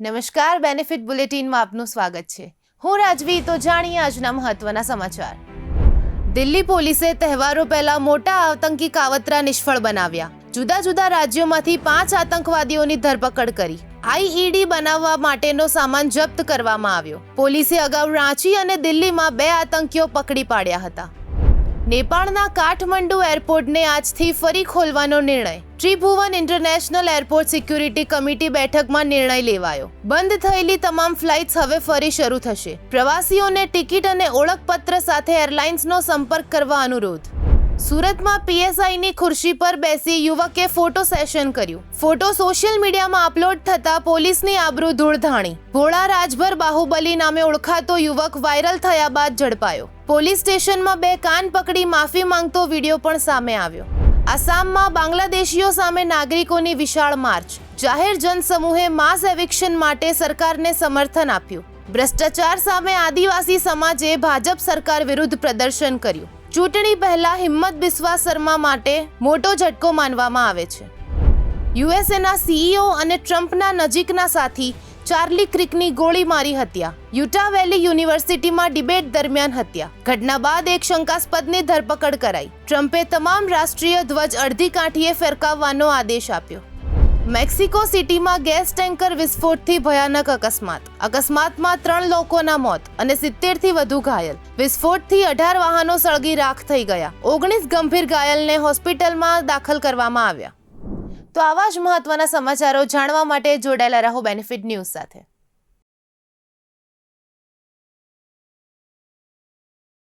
નમસ્કાર બેનિફિટ બુલેટિનમાં આપનું સ્વાગત છે. હું રાજવી, તો જાણીએ આજના મહત્વના સમાચાર. દિલ્હી પોલીસે તહેવારો પહેલા મોટા આતંકી કાવતરા નિષ્ફળ બનાવ્યા. જુદા જુદા રાજ્યોમાંથી પાંચ આતંકવાદીઓની ધરપકડ કરી. આઈઈડી બનાવવા માટેનો સામાન જપ્ત કરવામાં આવ્યો. પોલીસે અગાઉ રાંચી અને દિલ્હીમાં બે આતંકીઓ પકડી પાડ્યા હતા. નેપાળના કાઠમંડુ એરપોર્ટને આજથી ફરી ખોલવાનો નિર્ણય. Tribhuvan international airport security committee બેઠકમાં નિર્ણય લેવાયો. બંધ થયેલી તમામ ફ્લાઇટ્સ હવે ફરી શરૂ થશે. પ્રવાસીઓને ટિકિટ અને ઓળખપત્ર સાથે એરલાઇન્સનો સંપર્ક કરવા અનુરોધ. સુરતમાં પીએસઆઈની ખુરશી પર બેસી યુવકે ફોટો સેશન કર્યું. ફોટો સોશિયલ મીડિયામાં અપલોડ થતા પોલીસની આબરૂ ધૂળધાણી. ભોળા રાજભર બાહુબલી નામે ઓળખાતો યુવક વાયરલ થયા બાદ ઝડપાયો. પોલીસ સ્ટેશનમાં બે કાન પકડી માફી માંગતો વીડિયો પણ સામે આવ્યો. આસામમાં બાંગ્લાદેશીઓ સામે નાગરિકોની વિશાળ માર્ચ. જાહેર જનસમૂહે માસ એવિક્શન માટે સરકારને સમર્થન આપ્યું. ભ્રષ્ટાચાર સામે આદિવાસી સમાજે ભાજપ સરકાર વિરુદ્ધ પ્રદર્શન કર્યું. ચૂંટણી પહેલા હિંમત બિસ્વા શર્મા માટે મોટો ઝટકો માનવામાં આવે છે. યુએસએના સીઈઓ અને ટ્રમ્પના નજીકના સાથી ચાર્લી ક્રિકની ગોળી મારી હત્યા. યુટા વેલી યુનિવર્સિટીમાં ડિબેટ દરમિયાન હત્યા. ઘટના બાદ એક શંકાસ્પદની ધરપકડ કરાઈ. ટ્રમ્પે તમામ રાષ્ટ્રીય ધ્વજ અડધી કાંઠીએ ફેરકાવવાનો આદેશ આપ્યો. મેક્સિકો સિટીમાં ગેસ ટેન્કર વિસ્ફોટથી ભયાનક અકસ્માત. અકસ્માતમાં ત્રણ લોકોના મોત અને સિત્તેરથી વધુ ઘાયલ. વિસ્ફોટથી અઢાર વાહનો સળગી રાખ થઈ ગયા. ઓગણીસ ગંભીર ઘાયલને હોસ્પિટલમાં દાખલ કરવામાં આવ્યા. તો આવા જ મહત્વના સમાચારો જાણવા માટે જોડાયેલા રહો બેનિફિટ ન્યૂઝ સાથે.